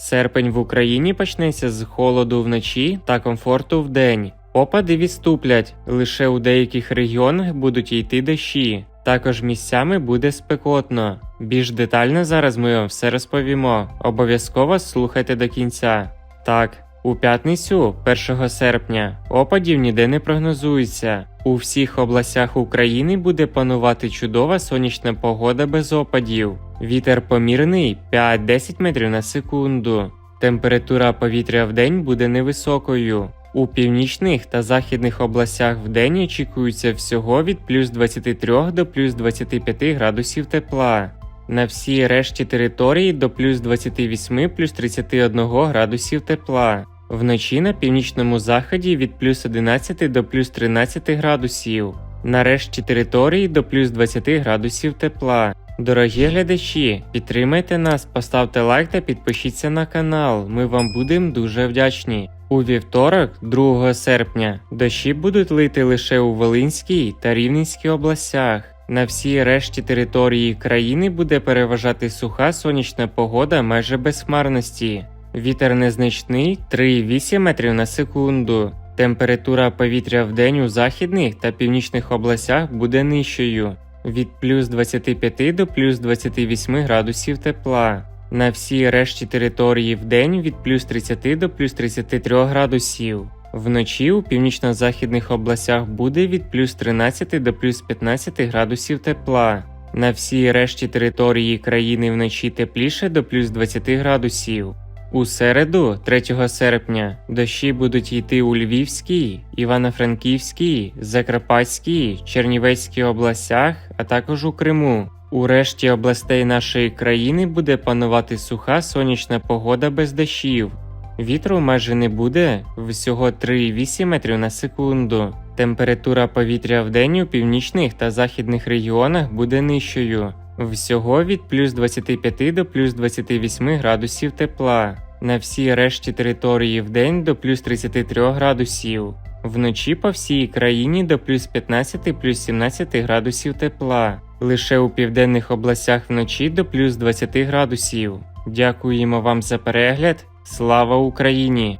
Серпень в Україні почнеться з холоду вночі та комфорту вдень. Опади відступлять, лише у деяких регіонах будуть йти дощі. Також місцями буде спекотно. Більш детально зараз ми вам все розповімо. Обов'язково слухайте до кінця. Так, у п'ятницю, 1 серпня, опадів ніде не прогнозується. У всіх областях України буде панувати чудова сонячна погода без опадів. Вітер помірний 5-10 метрів на секунду. Температура повітря в день буде невисокою. У північних та західних областях в день очікується всього від плюс 23 до плюс 25 градусів тепла. На всій решті території до плюс 28 плюс 31 градусів тепла. Вночі на північному заході від плюс 11 до плюс 13 градусів. На решті території до плюс 20 градусів тепла. Дорогі глядачі, підтримайте нас, поставте лайк та підпишіться на канал. Ми вам будемо дуже вдячні. У вівторок, 2 серпня, дощі будуть лити лише у Волинській та Рівненській областях. На всій решті території країни буде переважати суха сонячна погода майже без хмарності. Вітер незначний 3,8 метрів на секунду. Температура повітря в день у західних та північних областях буде нижчою від плюс 25 до плюс 28 градусів тепла. На всій решті території в день від плюс 30 до плюс 33 градусів. Вночі у північно-західних областях буде від плюс 13 до плюс 15 градусів тепла. На всій решті території країни вночі тепліше до плюс 20 градусів. У середу, 3 серпня, дощі будуть йти у Львівській, Івано-Франківській, Закарпатській, Чернівецькій областях, а також у Криму. У решті областей нашої країни буде панувати суха сонячна погода без дощів. Вітру майже не буде, всього 3,8 метрів на секунду. Температура повітря в день у північних та західних регіонах буде нижчою. Всього від плюс 25 до плюс 28 градусів тепла. На всій решті території в день до плюс 33 градусів. Вночі по всій країні до плюс 15 плюс 17 градусів тепла. Лише у південних областях вночі до плюс 20 градусів. Дякуємо вам за перегляд. Слава Україні!